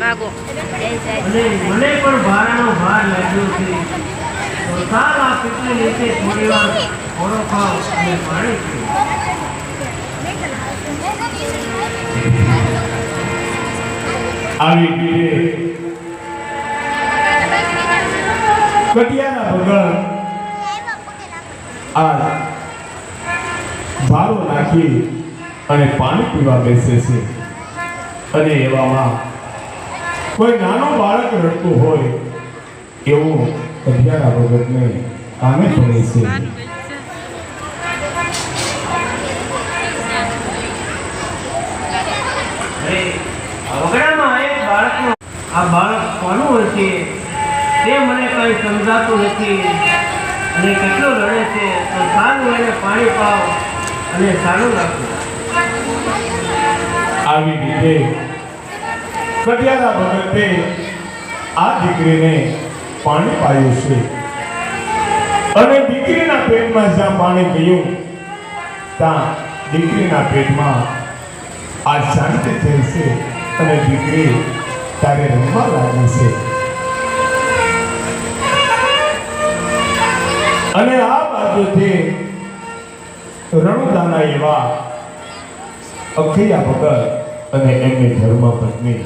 ભાગો? મને પણ ભારાનો ભાર લાગ્યો છે. તો ચાલ નીચે થોડી વાર ખાવ અને પાણી પીઓ આવી ગઈ કટિયાના ભગવાન આ ભારો નાખી અને પાણી પીવા બેસે છે. અને એવામાં કોઈ નાનો બાળક રડતું હોય એવું કટિયાના ભગતને કામે પડે છે. અરે એક બાળકનો આ બાળક કોનું હોય છે તે મને કંઈ સમજાતું નથી. અને કેટલો રડે છે? તો સારું એને પાણી પાવ અને સારું રાખો. આવી રીતે કટિયાના ભગતે આ દીકરીને પાણી પાયું છે. અને દીકરીના પેટમાં જ્યાં પાણી પીયું ત્યાં દીકરીના પેટમાં આ શાંતિ થઈ છે અને દીકરી તારે રમવા લાગી છે. અને આ બાજુથી રણુદાના એવા અખિયા ભગત અને એમની ધર્મ પત્ની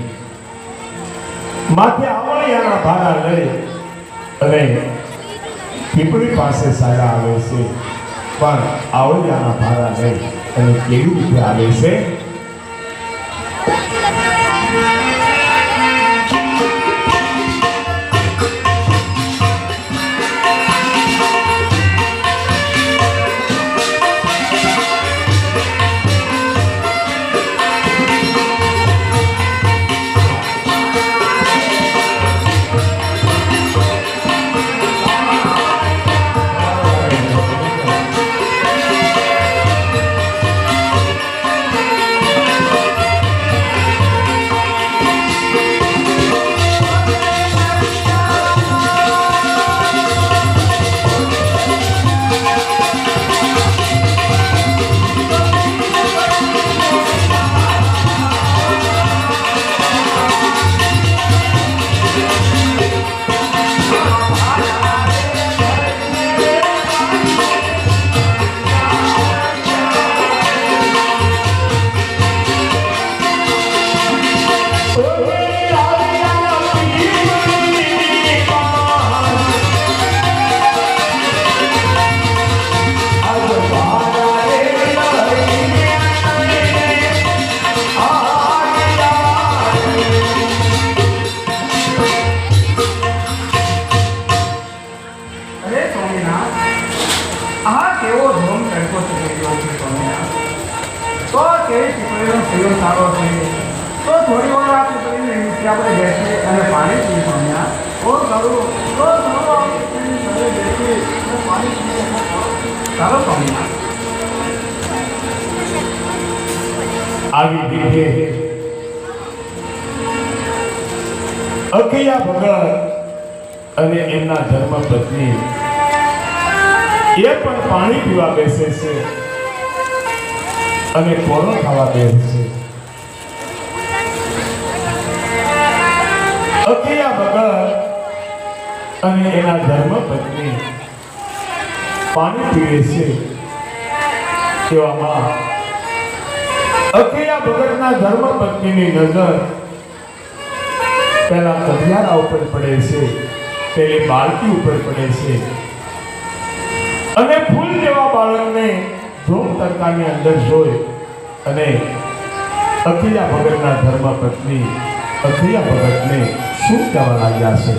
માથે આવળિયાના ભારા લઈ અને પીપળી પાસે સારા આવે છે. પણ આવડ્યાના ભારા લઈ અને કેવી રીતે આવે છે? કેવી પીપળીનો ફૂલો સારો તો થોડી વાર આ નીચે આપણે બેસીએ અને પાણી પીએ સ્વામિનાથ ઓ કરું તો આ પીપળીની બેસીએ અને અને એમના ધર્મ પત્ની એ પણ પાણી પીવા બેસે છે. અને કોનો ખાવા દે છે? અખિયા ભગત અને એના ધર્મ પત્ની. પાણી પીવે છે, તેવામાં. અખિયા ભગતના ધર્મ પત્નીની નજર પહેલા કથિયારા ઉપર પડે છે પેલી બાળકી ઉપર પડે છે. અને ફૂલ જેવા બાળકને ધૂમ તડકાની અંદર જોઈ અને અખિયા ભગતના ધર્મ પત્ની અખિયા ભગતને શું કહેવા લાગ્યા છે?